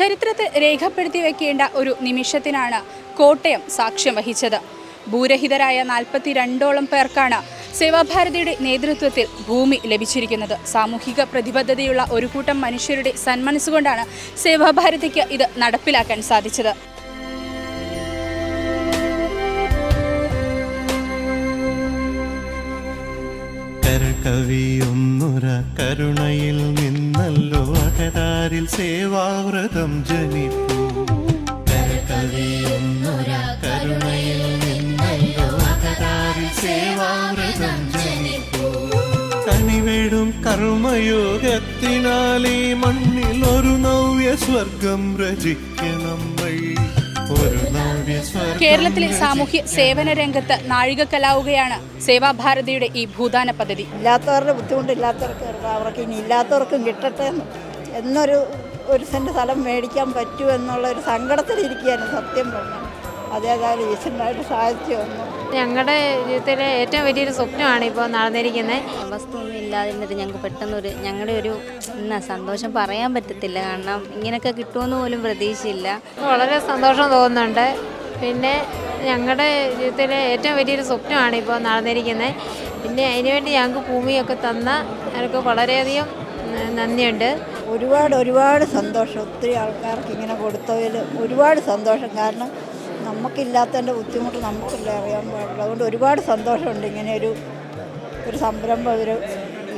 ചരിത്രത്തിൽ രേഖപ്പെടുത്തി വെക്കേണ്ട ഒരു നിമിഷത്തിനാണ് കോട്ടയം സാക്ഷ്യം വഹിച്ചത്. ഭൂരഹിതരായ നാൽപ്പത്തിരണ്ടോളം പേർക്കാണ് സേവാഭാരതിയുടെ നേതൃത്വത്തിൽ ഭൂമി ലഭിച്ചിരിക്കുന്നത്. സാമൂഹിക പ്രതിബദ്ധതയുള്ള ഒരു കൂട്ടം മനുഷ്യരുടെ സന്മനസ്സുകൊണ്ടാണ് സേവാഭാരതിക്ക് ഇത് നടപ്പിലാക്കാൻ സാധിച്ചത്. കരുണയിൽ നിന്നല്ലോ അകരാരിൽ സേവാവ്രതം ജനിപ്പൂ. കരകവിയൊന്നുര കരുണയിൽ നിന്നല്ലോ സേവാവ്രതം ജനിപ്പൂ. കണിവേടും കർമ്മയോഗത്തിനാൽ ഈ മണ്ണിൽ ഒരു നവ്യ സ്വർഗം രചിക്കണം നമ്മൾ ഒരു നവ്യ സ്വർഗം കേരളത്തിലെ സാമൂഹ്യ സേവന രംഗത്ത് നാഴികക്കലാവുകയാണ് സേവാഭാരതിയുടെ ഈ ഭൂദാന പദ്ധതി. ഇല്ലാത്തവരുടെ ബുദ്ധിമുട്ടില്ലാത്തവർക്ക്. അവർക്ക് ഇനി ഇല്ലാത്തവർക്കും കിട്ടട്ടെ എന്ന്. എന്നൊരു ഒരു സെന്റ് സ്ഥലം മേടിക്കാൻ പറ്റൂ എന്നുള്ള ഒരു സങ്കടത്തിലിരിക്കുകയാണ് സത്യം പറഞ്ഞു അതേതായാലും ഈശ്വരനായിട്ട് സാധിച്ചു വന്നു. ഞങ്ങളുടെ ജീവിതത്തിലെ ഏറ്റവും വലിയൊരു സ്വപ്നമാണ് ഇപ്പോൾ നടന്നിരിക്കുന്നത് വസ്തു ഒന്നും ഇല്ലാതിരുന്നിട്ട് ഞങ്ങൾക്ക് പെട്ടെന്നൊരു ഞങ്ങളുടെ ഒരു എന്നാ സന്തോഷം പറയാൻ പറ്റത്തില്ല. കാരണം ഇങ്ങനെയൊക്കെ കിട്ടുമെന്ന് പോലും പ്രതീക്ഷയില്ല. വളരെ സന്തോഷം തോന്നുന്നുണ്ട്. പിന്നെ ഞങ്ങളുടെ ജീവിതത്തിലെ ഏറ്റവും വലിയൊരു സ്വപ്നമാണ് ഇപ്പോൾ നടന്നിരിക്കുന്നത് പിന്നെ അതിനുവേണ്ടി ഞങ്ങൾക്ക് ഭൂമിയൊക്കെ തന്ന ഞങ്ങൾക്ക് വളരെയധികം നന്ദിയുണ്ട്. ഒരുപാട് ഒരുപാട് സന്തോഷം. ഒത്തിരി ആൾക്കാർക്ക് ഇങ്ങനെ കൊടുത്തതിൽ ഒരുപാട് സന്തോഷം. കാരണം നമുക്കില്ലാത്തതിന്റെ ബുദ്ധിമുട്ട് നമുക്കല്ലേ അറിയാൻ പാടില്ല അതുകൊണ്ട് ഒരുപാട് സന്തോഷമുണ്ട് ഇങ്ങനെ ഒരു ഒരു സംരംഭം ഒരു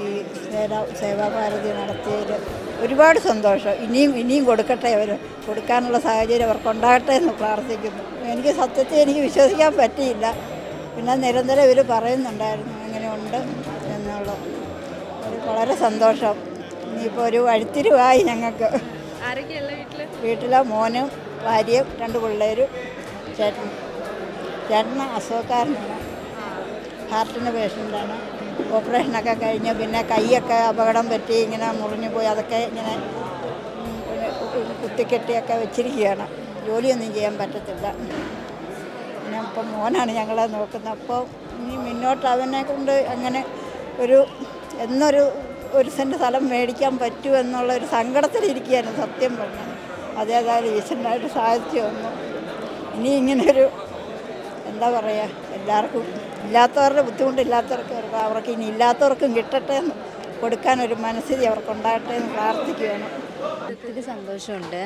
ഈ സേവാ സേവാഭാരതി നടത്തിയതിൽ ഒരുപാട് സന്തോഷം. ഇനിയും ഇനിയും കൊടുക്കട്ടെ അവർ കൊടുക്കാനുള്ള സാഹചര്യം അവർക്കുണ്ടാകട്ടെ എന്ന് പ്രാർത്ഥിക്കുന്നു. എനിക്ക് സത്യത്തിൽ എനിക്ക് വിശ്വസിക്കാൻ പറ്റിയില്ല. പിന്നെ നിരന്തരം ഇവർ പറയുന്നുണ്ടായിരുന്നു അങ്ങനെയുണ്ട് എന്നുള്ളത്. വളരെ സന്തോഷം. ഇനിയിപ്പോൾ ഒരു വഴിത്തിരിവായി ഞങ്ങൾക്ക്. വീട്ടിലെ? മോനും ഭാര്യയും രണ്ട് പിള്ളേരും ചേട്ടൻ ചേട്ടന് അസുഖക്കാരനാണ് ഹാർട്ടിന് പേഷ്യന്റാണ്. ഓപ്പറേഷനൊക്കെ കഴിഞ്ഞ് പിന്നെ കൈയൊക്കെ അപകടം പറ്റി ഇങ്ങനെ മുറിഞ്ഞു പോയി. അതൊക്കെ ഇങ്ങനെ കുത്തിക്കെട്ടിയൊക്കെ വെച്ചിരിക്കുകയാണ്. ജോലിയൊന്നും ചെയ്യാൻ പറ്റത്തില്ല. പിന്നെ ഇപ്പം മോനാണ് ഞങ്ങളെ നോക്കുന്നത്. അപ്പോൾ ഇനി മുന്നോട്ട് അവനെ കൊണ്ട് അങ്ങനെ ഒരു എന്നൊരു ഒരു സെന്റ് സ്ഥലം മേടിക്കാൻ പറ്റൂ എന്നുള്ള ഒരു സങ്കടത്തിലിരിക്കുകയാണ് സത്യം പറഞ്ഞത് അതേതായാലും ഈശ്വരനായിട്ട് സാധിച്ചു ഇനി ഇങ്ങനൊരു എന്താ പറയുക എല്ലാവർക്കും ഇല്ലാത്തവരുടെ ബുദ്ധിമുട്ടില്ലാത്തവർക്ക്. അവർക്ക് ഇനി ഇല്ലാത്തവർക്കും കിട്ടട്ടെ എന്ന് കൊടുക്കാൻ ഒരു മനസ്ഥിതി അവർക്കുണ്ടാകട്ടെ എന്ന് പ്രാർത്ഥിക്കുകയാണ്. ഒത്തിരി സന്തോഷമുണ്ട്.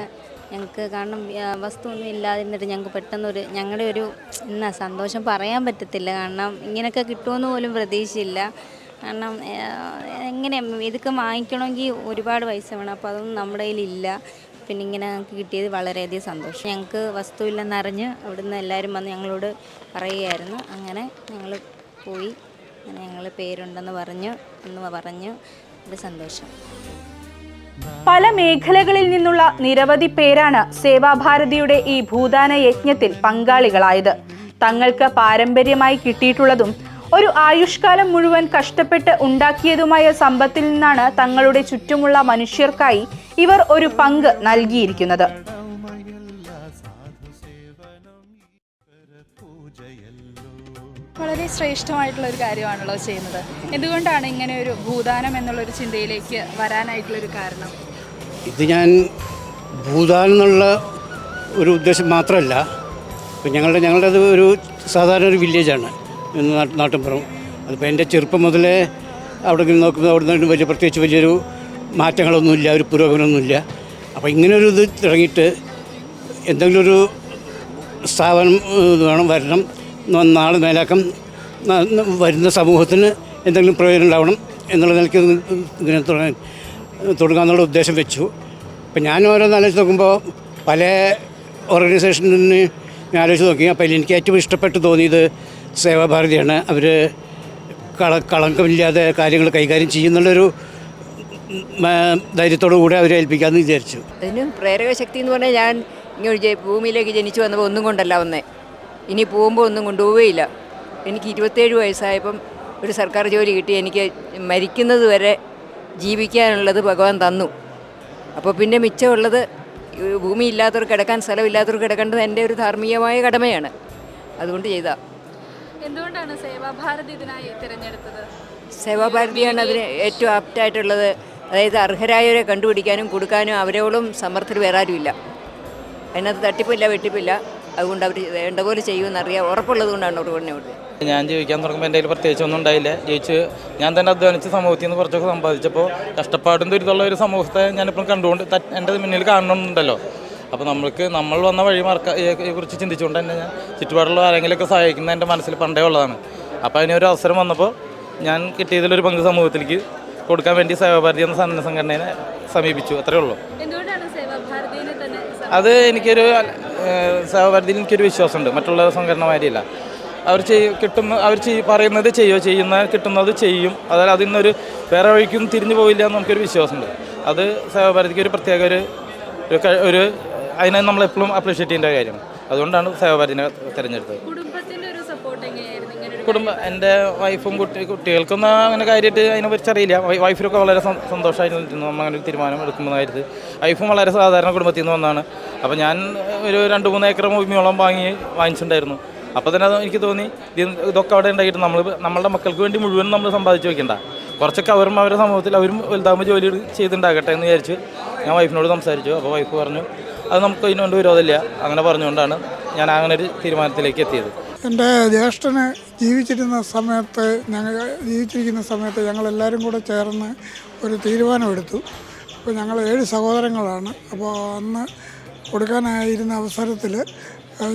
ഞങ്ങൾക്ക് കാരണം വസ്തു ഒന്നും ഇല്ലാതിരുന്നിട്ട് ഞങ്ങൾക്ക് പെട്ടെന്നൊരു ഞങ്ങളുടെ ഒരു എന്നാ സന്തോഷം പറയാൻ പറ്റത്തില്ല. കാരണം ഇങ്ങനെയൊക്കെ കിട്ടുമെന്ന് പോലും പ്രതീക്ഷയില്ല. കാരണം എങ്ങനെ ഇതൊക്കെ വാങ്ങിക്കണമെങ്കിൽ ഒരുപാട് പൈസ വേണം. അപ്പോൾ അതൊന്നും നമ്മുടെ കയ്യിലില്ല. പിന്നെ ഇങ്ങനെ ഞങ്ങൾക്ക് കിട്ടിയത് വളരെയധികം സന്തോഷം. ഞങ്ങൾക്ക് വസ്തുവില്ലെന്നറിഞ്ഞ് അവിടുന്ന് എല്ലാവരും വന്ന് ഞങ്ങളോട് പറയുകയായിരുന്നു. അങ്ങനെ ഞങ്ങൾ പോയി. അങ്ങനെ ഞങ്ങൾ പേരുണ്ടെന്ന് പറഞ്ഞു. എന്ന് പറഞ്ഞു ഒരു സന്തോഷം. പല മേഖലകളിൽ നിന്നുള്ള നിരവധി പേരാണ് സേവാഭാരതിയുടെ ഈ ഭൂദാന യജ്ഞത്തിൽ പങ്കാളികളായത്. തങ്ങൾക്ക് പാരമ്പര്യമായി കിട്ടിയിട്ടുള്ളതും ഒരു ആയുഷ്കാലം മുഴുവൻ കഷ്ടപ്പെട്ട് ഉണ്ടാക്കിയതുമായ സമ്പത്തിൽ നിന്നാണ് തങ്ങളുടെ ചുറ്റുമുള്ള മനുഷ്യർക്കായി ഇവർ ഒരു പങ്ക് നൽകിയിരിക്കുന്നത്. വളരെ ശ്രേഷ്ഠമായിട്ടുള്ള ഒരു കാര്യമാണല്ലോ ചെയ്യുന്നത്. എന്തുകൊണ്ടാണ് ഇങ്ങനെ ഒരു ഭൂദാനം എന്നുള്ളൊരു ചിന്തയിലേക്ക് വരാനായിട്ടുള്ളൊരു കാരണം? ഇത് ഞാൻ ഭൂദാനം എന്നുള്ള ഒരു ഉദ്ദേശം മാത്രമല്ല. ഇപ്പം ഞങ്ങളുടെ അത് ഒരു സാധാരണ ഒരു വില്ലേജാണ്. നാട്ടിൻപുറം. അതിപ്പോൾ എന്റെ ചെറുപ്പം മുതലേ അവിടെ നിന്ന് നോക്കുമ്പോൾ അവിടെ നിന്ന് വലിയ പ്രത്യേകിച്ച് വലിയൊരു മാറ്റങ്ങളൊന്നുമില്ല ഒരു പുരോഗമനമൊന്നുമില്ല. അപ്പോൾ ഇങ്ങനൊരു ഇത് തുടങ്ങിയിട്ട് എന്തെങ്കിലും ഒരു സ്ഥാപനം വേണം വരണം നാളെ മേലാക്കം വരുന്ന സമൂഹത്തിന് എന്തെങ്കിലും പ്രയോജനം ഉണ്ടാവണം എന്നുള്ള നിലയ്ക്ക് ഇങ്ങനെ തുടങ്ങാൻ തുടങ്ങാമെന്നുള്ള ഉദ്ദേശം വെച്ചു. അപ്പം ഞാൻ ഓരോന്ന് ആലോചിച്ച് നോക്കുമ്പോൾ പല ഓർഗനൈസേഷനിൽ ഞാൻ ആലോചിച്ച് നോക്കി. അപ്പോൾ എനിക്ക് ഏറ്റവും ഇഷ്ടപ്പെട്ട് തോന്നിയത് സേവാഭാരതിയാണ്. അവർ കള കളങ്കമില്ലാതെ കാര്യങ്ങൾ കൈകാര്യം ചെയ്യുന്നുള്ളൊരു ധൈര്യത്തോടു കൂടെ അവരെ ഏൽപ്പിക്കാമെന്ന് വിചാരിച്ചു. അതിന് പ്രേരക ശക്തി എന്ന് പറഞ്ഞാൽ ഞാൻ ഇങ്ങനെ ഭൂമിയിലേക്ക് ജനിച്ചു വന്നപ്പോൾ ഒന്നും കൊണ്ടല്ല വന്നേ. ഇനി പോകുമ്പോൾ ഒന്നും കൊണ്ടുപോവുകയില്ല എനിക്ക് ഇരുപത്തേഴ് വയസ്സായപ്പം ഒരു സർക്കാർ ജോലി കിട്ടി. എനിക്ക് മരിക്കുന്നത് വരെ ജീവിക്കാനുള്ളത് ഭഗവാൻ തന്നു. അപ്പോൾ പിന്നെ മിച്ചമുള്ളത് ഭൂമി ഇല്ലാത്തവർക്ക് കിടക്കാൻ സ്ഥലമില്ലാത്തവർക്ക് കിടക്കേണ്ടത് എന്റെ ഒരു ധാർമ്മികമായ കടമയാണ്. അതുകൊണ്ട് ചെയ്താ. എന്തുകൊണ്ടാണ് സേവാഭാരതി ഇതിനായി തിരഞ്ഞെടുത്തത്? സേവാഭാരതിയാണ് അതിന് ഏറ്റവും ആപ്റ്റായിട്ടുള്ളത്. അതായത് അർഹരായവരെ കണ്ടുപിടിക്കാനും കൊടുക്കാനും അവരോളം സമർത്ഥർ വേറെ ആരുമില്ല അതിനകത്ത് തട്ടിപ്പില്ല വെട്ടിപ്പില്ല. അതുകൊണ്ട് അവർ വേണ്ട പോലെ ചെയ്യുമെന്നറിയാം ഉറപ്പുള്ളത് കൊണ്ടാണ് അവർ പറഞ്ഞു കൊടുത്തത് ഞാൻ ജീവിക്കാൻ തുടങ്ങുമ്പോൾ എന്റെ കയ്യിൽ പ്രത്യേകിച്ച് ഒന്നും ഉണ്ടായില്ല. ജയിച്ച് ഞാൻ തന്നെ അധ്വാനിച്ച് സമൂഹത്തിൽ നിന്ന് കുറച്ചൊക്കെ സമ്പാദിച്ചപ്പോൾ കഷ്ടപ്പാടും ദുരിതമുള്ള ഒരു സമൂഹത്തെ ഞാനിപ്പം കണ്ടുകൊണ്ട് എന്റെ മുന്നിൽ കാണുന്നുണ്ടല്ലോ. അപ്പോൾ നമ്മൾക്ക് നമ്മൾ വന്ന വഴി മറക്ക കുറിച്ച് ചിന്തിച്ചുകൊണ്ട് തന്നെ ഞാൻ ചുറ്റുപാടുള്ള ആരെങ്കിലുമൊക്കെ സഹായിക്കുന്ന എന്റെ മനസ്സിൽ പണ്ടേ ഉള്ളതാണ്. അപ്പോൾ അതിനൊരു അവസരം വന്നപ്പോൾ ഞാൻ കിട്ടിയതിലൊരു പങ്ക് സമൂഹത്തിലേക്ക് കൊടുക്കാൻ വേണ്ടി സേവാഭാരതി എന്ന സന്നദ്ധ സംഘടനയെ സമീപിച്ചു. അത്രേ ഉള്ളൂ. അത് എനിക്കൊരു സേവാഭാരതിയിൽ എനിക്കൊരു വിശ്വാസമുണ്ട്. മറ്റുള്ള സംഘടനമാരില്ല അവർ ചെയ്യ കിട്ടുന്ന അവർ ചെയ് പറയുന്നത് ചെയ്യുമോ ചെയ്യുന്ന കിട്ടുന്നത് ചെയ്യും. അതായത് അതിൽ നിന്നൊരു വേറെ വഴിക്കും തിരിഞ്ഞു പോയില്ല എന്ന് നമുക്കൊരു വിശ്വാസമുണ്ട്. അത് സേവാഭാരതിക്ക് ഒരു പ്രത്യേക ഒരു ഒരു അതിനെ നമ്മൾ എപ്പോഴും അപ്രീഷിയേറ്റ് ചെയ്യേണ്ട കാര്യമാണ് അതുകൊണ്ടാണ് സേവാഭാരതിനെ തിരഞ്ഞെടുത്തത്. കുടുംബം എന്റെ വൈഫും കുട്ടി കുട്ടികൾക്കൊന്നും അങ്ങനെ കാര്യമായിട്ട് അതിനെ കുറിച്ച് അറിയില്ല. വൈഫിനൊക്കെ വളരെ സന്തോഷമായിരുന്നു. നമ്മൾ അങ്ങനെ ഒരു തീരുമാനം എടുക്കുന്നതായിട്ട്. വൈഫും വളരെ സാധാരണ കുടുംബത്തിൽ നിന്ന് വന്നതാണ് അപ്പോൾ ഞാൻ ഒരു രണ്ട് മൂന്ന് ഏക്കർ ഭൂമിയോളം വാങ്ങി വാങ്ങിച്ചിട്ടുണ്ടായിരുന്നു. അപ്പോൾ തന്നെ അത് എനിക്ക് തോന്നി ഇത് ഇതൊക്കെ അവിടെ ഉണ്ടായിട്ട് നമ്മൾ നമ്മളുടെ മക്കൾക്ക് വേണ്ടി മുഴുവൻ നമ്മൾ സമ്പാദിച്ച് വെക്കണ്ട. കുറച്ചൊക്കെ അവരും അവരുടെ സമൂഹത്തിൽ അവരും വലുതാകുമ്പോൾ ജോലി ചെയ്തിട്ടുണ്ടാകട്ടെ എന്ന് വിചാരിച്ച് ഞാൻ വൈഫിനോട് സംസാരിച്ചു. അപ്പോൾ വൈഫ് പറഞ്ഞു അത് നമുക്ക് ഇതിനൊണ്ട് വിരോധമില്ല. അങ്ങനെ പറഞ്ഞുകൊണ്ടാണ് ഞാൻ അങ്ങനെ ഒരു തീരുമാനത്തിലേക്ക് എത്തിയത്. എന്റെ ജ്യേഷ്ഠന് ജീവിച്ചിരുന്ന സമയത്ത് ഞങ്ങൾ ജീവിച്ചിരിക്കുന്ന സമയത്ത് ഞങ്ങളെല്ലാവരും കൂടെ ചേർന്ന് ഒരു തീരുമാനമെടുത്തു. അപ്പോൾ ഞങ്ങൾ ഏഴ് സഹോദരങ്ങളാണ്. അപ്പോൾ അന്ന് കൊടുക്കാനായിരുന്ന അവസരത്തിൽ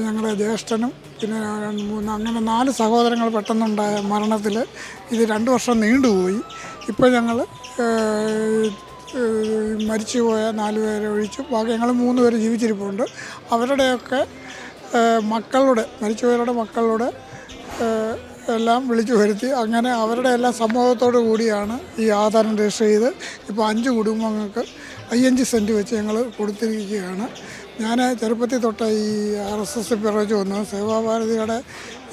ഞങ്ങളുടെ ജ്യേഷ്ഠനും പിന്നെ മൂന്ന് അങ്ങനെ നാല് സഹോദരങ്ങൾ പെട്ടെന്നുണ്ടായ മരണത്തിൽ ഇത് രണ്ട് വർഷം നീണ്ടുപോയി. ഇപ്പോൾ ഞങ്ങൾ മരിച്ചുപോയ നാല് പേരെ ഒഴിച്ച് ബാക്കി ഞങ്ങൾ മൂന്ന് പേര് ജീവിച്ചിരിപ്പുണ്ട്. അവരുടെയൊക്കെ മക്കളുടെ മരിച്ചുപോയവരുടെ മക്കളുടെ എല്ലാം വിളിച്ചു വരുത്തി. അങ്ങനെ അവരുടെ എല്ലാം സമ്മതത്തോടു കൂടിയാണ് ഈ ആധാരം രജിസ്റ്റർ ചെയ്ത് ഇപ്പോൾ അഞ്ച് കുടുംബങ്ങൾക്ക് അയ്യഞ്ച് സെന്റ് വെച്ച് ഞങ്ങൾ കൊടുത്തിരിക്കുകയാണ്. ഞാൻ ചെറുപ്പത്തിൽ തൊട്ട് ഈ ആർ എസ് എസ് പിറച്ചു വന്നു സേവാഭാരതിയുടെ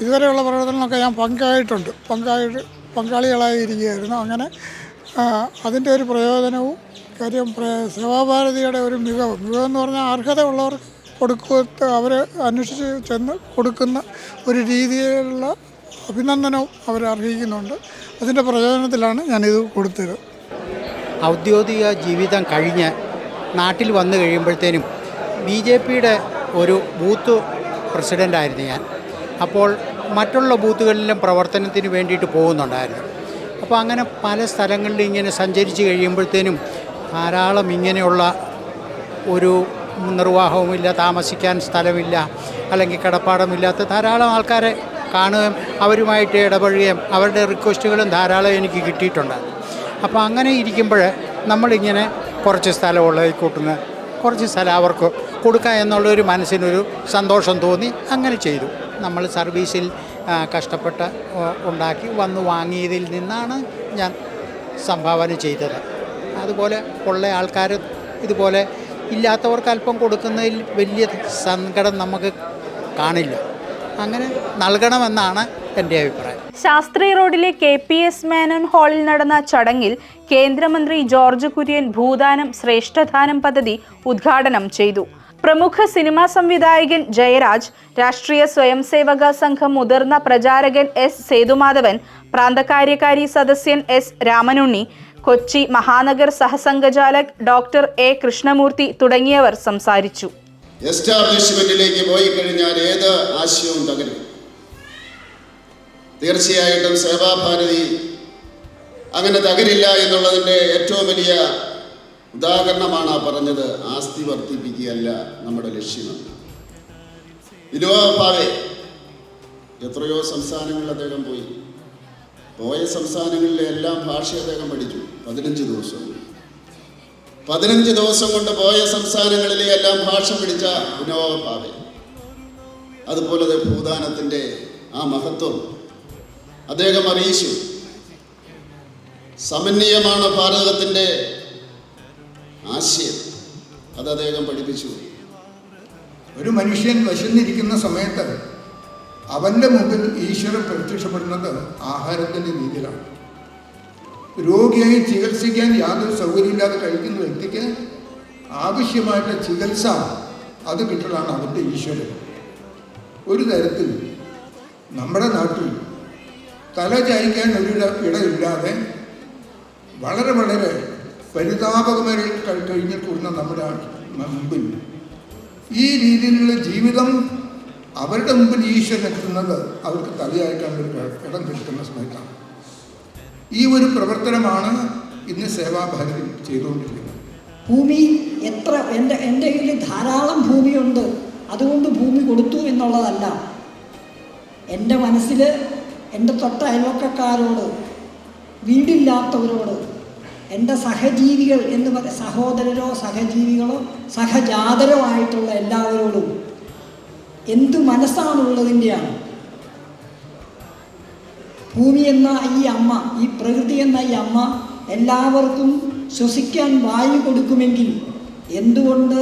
ഇതുവരെയുള്ള പ്രവർത്തനങ്ങളൊക്കെ ഞാൻ പങ്കായിട്ടുണ്ട്. പങ്കായിട്ട് പങ്കാളികളായി ഇരിക്കുകയായിരുന്നു. അങ്ങനെ അതിന്റെ ഒരു പ്രയോജനവും കാര്യം സേവാഭാരതിയുടെ ഒരു മികവ്. മികവെന്ന് പറഞ്ഞാൽ അർഹതയുള്ളവർക്ക് കൊടുക്കുക അവർ അന്വേഷിച്ച് ചെന്ന് കൊടുക്കുന്ന ഒരു രീതിയിലുള്ള അഭിനന്ദനവും അവർ അർഹിക്കുന്നുണ്ട്. അതിന്റെ പ്രയോജനത്തിലാണ് ഞാനിത് കൊടുത്തത്. ഔദ്യോഗിക ജീവിതം കഴിഞ്ഞ് നാട്ടിൽ വന്നു കഴിയുമ്പോഴത്തേനും ബി ജെ പിയുടെ ഒരു ബൂത്ത് പ്രസിഡന്റായിരുന്നു ഞാൻ. അപ്പോൾ മറ്റുള്ള ബൂത്തുകളിലും പ്രവർത്തനത്തിന് വേണ്ടിയിട്ട് പോകുന്നുണ്ടായിരുന്നു. അപ്പോൾ അങ്ങനെ പല സ്ഥലങ്ങളിൽ ഇങ്ങനെ സഞ്ചരിച്ച് കഴിയുമ്പോഴത്തേനും ധാരാളം ഇങ്ങനെയുള്ള ഒരു നിർവാഹവുമില്ല താമസിക്കാൻ സ്ഥലമില്ല അല്ലെങ്കിൽ കിടപ്പാടമില്ലാത്ത ധാരാളം ആൾക്കാരെ കാണുകയും അവരുമായിട്ട് ഇടപഴകുകയും അവരുടെ റിക്വസ്റ്റുകളും ധാരാളം എനിക്ക് കിട്ടിയിട്ടുണ്ട്. അപ്പോൾ അങ്ങനെ ഇരിക്കുമ്പോൾ നമ്മളിങ്ങനെ കുറച്ച് സ്ഥലമുള്ള ഈ കൂട്ടുന്ന കുറച്ച് സ്ഥലം അവർക്ക് കൊടുക്കുക എന്നുള്ളൊരു മനസ്സിനൊരു സന്തോഷം തോന്നി. അങ്ങനെ ചെയ്തു. നമ്മൾ സർവീസിൽ കഷ്ടപ്പെട്ട് ഉണ്ടാക്കി വന്ന് വാങ്ങിയതിൽ നിന്നാണ് ഞാൻ സംഭാവന ചെയ്തത്. അതുപോലെ ഉള്ള ആൾക്കാർ ഇതുപോലെ ഇല്ലാത്തവർക്ക് അല്പം കൊടുക്കുന്നതിൽ വലിയ സങ്കടം നമുക്ക് കാണില്ല. അങ്ങനെ നൽകണമെന്നാണ് എന്റെ അഭിപ്രായം. ശാസ്ത്രി റോഡിലെ കെ പി എസ് മേനോൻ ഹാളിൽ നടന്ന ചടങ്ങിൽ കേന്ദ്രമന്ത്രി ജോർജ് കുര്യൻ ഭൂദാനം ശ്രേഷ്ഠദാനം പദ്ധതി ഉദ്ഘാടനം ചെയ്തു. പ്രമുഖ സിനിമാ സംവിധായകൻ ജയരാജ് രാഷ്ട്രീയ സ്വയംസേവക സംഘം മുതിർന്ന പ്രചാരകൻ എസ് സേതുമാധവൻ പ്രാന്തകാര്യകാരി സദസ്യൻ എസ് രാമനുണ്ണി കൊച്ചി മഹാനഗർ സഹസംഘചാലക് ഡോക്ടർ എ കൃഷ്ണമൂർത്തി തുടങ്ങിയവർ സംസാരിച്ചു. എസ്റ്റാബ്ലിഷ്മെന്റിലേക്ക് പോയി കഴിഞ്ഞാൽ ഏത് ആശയവും തകരും. തീർച്ചയായിട്ടും സേവാഭാരതി അങ്ങനെ തകരില്ല എന്നുള്ളതിന്റെ ഏറ്റവും വലിയ ഉദാഹരണമാണ് ആ പറഞ്ഞത് ആസ്തി വർദ്ധിപ്പിക്കുകയല്ല നമ്മുടെ ലക്ഷ്യമെന്ന് വിനോബ എത്രയോ സംസ്ഥാനങ്ങളിൽ അദ്ദേഹം പോയി. പോയ സംസ്ഥാനങ്ങളിലെ എല്ലാം ഭാഷ അദ്ദേഹം പഠിച്ചു പതിനഞ്ച് ദിവസം. പതിനഞ്ച് ദിവസം കൊണ്ട് പോയ സംസ്ഥാനങ്ങളിലെ എല്ലാം ഭാഷ പിടിച്ച വിനോബ അതുപോലെ ഭൂദാനത്തിന്റെ ആ മഹത്വം അദ്ദേഹം അറിയിച്ചു. സമന്വയമാണ് ഭാരതത്തിന്റെ ആശയം. അത് അദ്ദേഹം പഠിപ്പിച്ചു. ഒരു മനുഷ്യൻ വശന്നിരിക്കുന്ന സമയത്ത് അവന്റെ മുമ്പിൽ ഈശ്വരൻ പ്രത്യക്ഷപ്പെടുന്നത് ആഹാരത്തിന്റെ രീതിയിലാണ്. രോഗിയായി ചികിത്സിക്കാൻ യാതൊരു സൗകര്യമില്ലാതെ കഴിക്കുന്ന വ്യക്തിക്ക് ആവശ്യമായിട്ട് ചികിത്സ അത് കിട്ടലാണ് അവന്റെ ഈശ്വരൻ. ഒരു തരത്തിൽ നമ്മുടെ നാട്ടിൽ തല ചായ്ക്കാൻ ഒരു ഇടയില്ലാതെ വളരെ വളരെ പരിതാപകമായി കൂടുന്ന നമ്മുടെ മുമ്പിൽ. ഈ രീതിയിലുള്ള ജീവിതം അവരുടെ മുമ്പിൽ ഈശ്വരൻ എത്തുന്നത് അവർക്ക് തലയായിട്ടാണ് ഒരു ഇടം കിട്ടുന്ന സമയത്താണ്. ഈ ഒരു പ്രവർത്തനമാണ് ഇന്ന് സേവാഭാരതി ചെയ്തുകൊണ്ടിരിക്കുന്നത്. ഭൂമി എത്ര എന്റെ എന്റെ കയ്യിൽ ധാരാളം ഭൂമിയുണ്ട്. അതുകൊണ്ട് ഭൂമി കൊടുത്തു എന്നുള്ളതല്ല. എന്റെ മനസ്സിൽ എന്റെ തൊട്ട അയൽവക്കക്കാരോട് വീടില്ലാത്തവരോട് എന്റെ സഹജീവികൾ എന്ന് പറ സഹോദരരോ സഹജീവികളോ സഹജാതരോ ആയിട്ടുള്ള എല്ലാവരോടും എന്തു മനസ്സാണുള്ളതിന്റെയാണ്. ഭൂമി എന്ന ഈ അമ്മ ഈ പ്രകൃതി എന്ന ഈ അമ്മ എല്ലാവർക്കും ശ്വസിക്കാൻ വായു കൊടുക്കുമെങ്കിൽ എന്തുകൊണ്ട്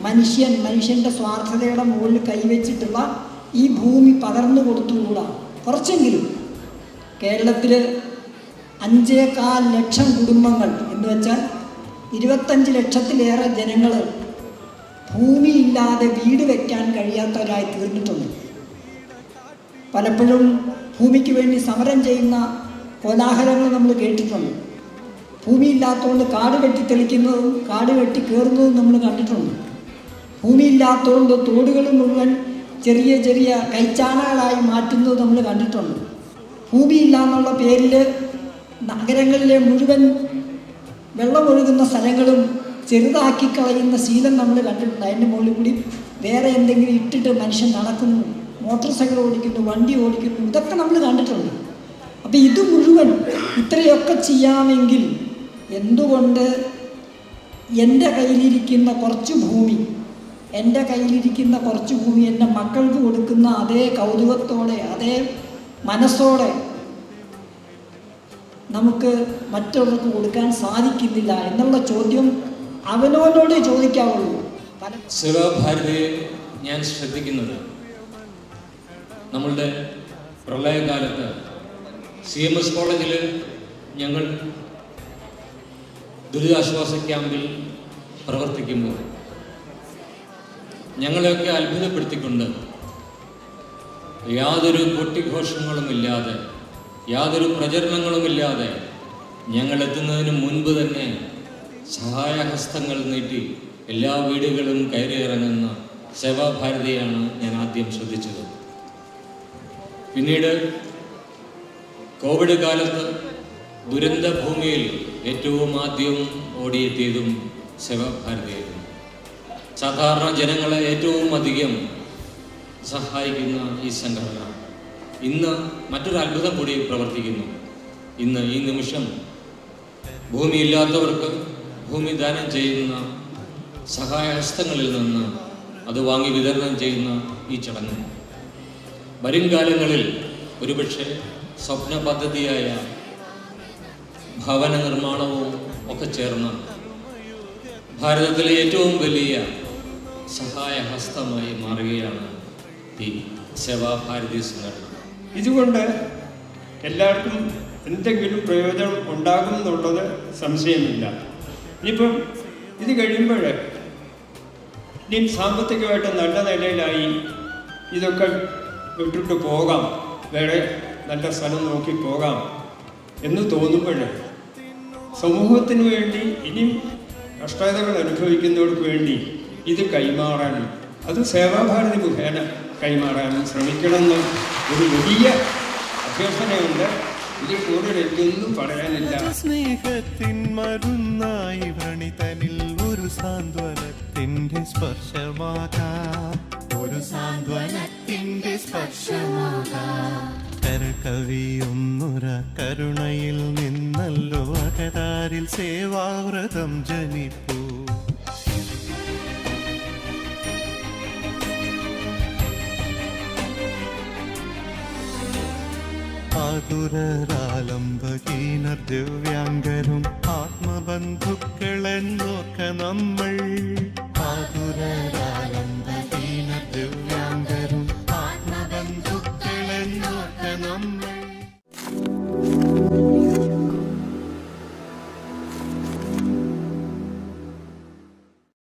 മനുഷ്യൻ മനുഷ്യന്റെ സ്വാർത്ഥതയുടെ മുകളിൽ കൈവച്ചിട്ടുള്ള ഈ ഭൂമി പകർന്നു കൊടുത്തുകൂടാ? കുറച്ചെങ്കിലും കേരളത്തിൽ അഞ്ചേകാൽ ലക്ഷം കുടുംബങ്ങൾ എന്ന് വെച്ചാൽ ഇരുപത്തഞ്ച് ലക്ഷത്തിലേറെ ജനങ്ങൾ ഭൂമിയില്ലാതെ വീട് വയ്ക്കാൻ കഴിയാത്തവരായി തീർന്നിട്ടുണ്ട്. പലപ്പോഴും ഭൂമിക്ക് വേണ്ടി സമരം ചെയ്യുന്ന കോലാഹലങ്ങൾ നമ്മൾ കേട്ടിട്ടുണ്ട്. ഭൂമിയില്ലാത്തതുകൊണ്ട് കാട് വെട്ടി തെളിക്കുന്നതും കാട് വെട്ടി കയറുന്നതും നമ്മൾ കണ്ടിട്ടുണ്ട്. ഭൂമിയില്ലാത്തതുകൊണ്ട് തോടുകൾ മുഴുവൻ ചെറിയ ചെറിയ കൈച്ചാണകളായി മാറ്റുന്നത് നമ്മൾ കണ്ടിട്ടുണ്ട്. ഭൂമിയില്ല എന്നുള്ള പേരിൽ നഗരങ്ങളിലെ മുഴുവൻ വെള്ളമൊഴുകുന്ന സ്ഥലങ്ങളും ചെറുതാക്കി കളയുന്ന ശീലം നമ്മൾ കണ്ടിട്ടുണ്ട്. അതിന്റെ മുകളിൽ കൂടി വേറെ എന്തെങ്കിലും ഇട്ടിട്ട് മനുഷ്യൻ നടക്കുന്നു. മോട്ടോർ സൈക്കിൾ ഓടിക്കുന്നു വണ്ടി ഓടിക്കുന്നു ഇതൊക്കെ നമ്മൾ കണ്ടിട്ടുണ്ട്. അപ്പം ഇത് മുഴുവൻ ഇത്രയൊക്കെ ചെയ്യാമെങ്കിൽ എന്തുകൊണ്ട് എന്റെ കയ്യിലിരിക്കുന്ന കുറച്ച് ഭൂമി എന്റെ കയ്യിലിരിക്കുന്ന കുറച്ച് ഭൂമി എന്റെ മക്കൾക്ക് കൊടുക്കുന്ന അതേ കൗതുകത്തോടെ അതേ മനസ്സോടെ നമുക്ക് മറ്റുള്ളവർക്ക് കൊടുക്കാൻ സാധിക്കുന്നില്ല എന്നുള്ള ചോദ്യം അവനവനോടേ ചോദിക്കാവുള്ളൂ. പല സേവാഭാരതിയെ ഞാൻ ശ്രദ്ധിക്കുന്നത് നമ്മളുടെ പ്രളയകാലത്ത് സി എം എസ് കോളേജിൽ ഞങ്ങൾ ദുരിതാശ്വാസ ക്യാമ്പിൽ പ്രവർത്തിക്കുമ്പോൾ ഞങ്ങളെയൊക്കെ അത്ഭുതപ്പെടുത്തിക്കൊണ്ട് യാതൊരു കൊട്ടിഘോഷങ്ങളുമില്ലാതെ യാതൊരു പ്രചരണങ്ങളുമില്ലാതെ ഞങ്ങൾ എത്തുന്നതിന് മുൻപ് തന്നെ സഹായഹസ്തങ്ങൾ നീട്ടി എല്ലാ വീടുകളും കയറിയിറങ്ങുന്ന സേവാഭാരതിയാണ് ഞാൻ ആദ്യം ശ്രദ്ധിച്ചത്. പിന്നീട് കോവിഡ് കാലത്ത് ദുരന്ത ഭൂമിയിൽ ഏറ്റവും ആദ്യം ഓടിയെത്തിയതും സേവാഭാരതിയായിരുന്നു. സാധാരണ ജനങ്ങളെ ഏറ്റവും അധികം സഹായിക്കുന്ന ഈ സംഘടന ഇന്ന് മറ്റൊരു അത്ഭുതം കൂടി പ്രവർത്തിക്കുന്നു. ഇന്ന് ഈ നിമിഷം ഭൂമിയില്ലാത്തവർക്ക് ഭൂമി ദാനം ചെയ്യുന്ന സഹായഹസ്തങ്ങളിൽ നിന്ന് അത് വാങ്ങി വിതരണം ചെയ്യുന്ന ഈ ചടങ്ങ്. വരും കാലങ്ങളിൽ ഒരുപക്ഷെ സ്വപ്ന പദ്ധതിയായ ഭവന നിർമ്മാണവും ഒക്കെ ചേർന്ന് ഭാരതത്തിലെ ഏറ്റവും വലിയ സഹായഹസ്തമായി മാറുകയാണ് ഈ സേവാഭാരതി സംഘടന. ഇതുകൊണ്ട് എല്ലാവർക്കും എന്തെങ്കിലും പ്രയോജനം ഉണ്ടാകും എന്നുള്ളത് സംശയമില്ല. ഇനിയിപ്പം ഇത് കഴിയുമ്പോൾ ഇനി സാമ്പത്തികമായിട്ട് നല്ല നിലയിലായി ഇതൊക്കെ വിട്ടിട്ട് പോകാം. വേറെ നല്ല സ്ഥലം നോക്കി പോകാം എന്ന് തോന്നുമ്പോൾ സമൂഹത്തിന് വേണ്ടി ഇനിയും കഷ്ടതകൾ അനുഭവിക്കുന്നവർക്ക് വേണ്ടി ഇത് കൈമാറാനും അത് സേവാഭാരതി മുഖേന കൈമാറാനും ശ്രമിക്കണമെന്ന് ഒരു വലിയ അഭ്യർത്ഥനയുണ്ട്. ഇതിൽ കൂടുതൽ എനിക്കൊന്നും പറയാനില്ല. സ്നേഹത്തിൻ മരുന്നായി വ്രണിതനിൽ ഒരു സാന്ത്വനത്തിന്റെ സ്പർശമാകാം. ഒരു സാന്ത്വനത്തിന്റെ സ്പർശമാകാം. കരകവിയൊന്നുര കരുണയിൽ നിന്നല്ലോ അകതാരിൽ സേവാവ്രതം ജനിപ്പൂ. ആതുരാലംബഹീനർ ദിവ്യാംഗരും ആത്മബന്ധുക്കളെന്നോക്ക നമ്മൾ. ആതുരാലംബഹീനർ ദിവ്യാംഗരും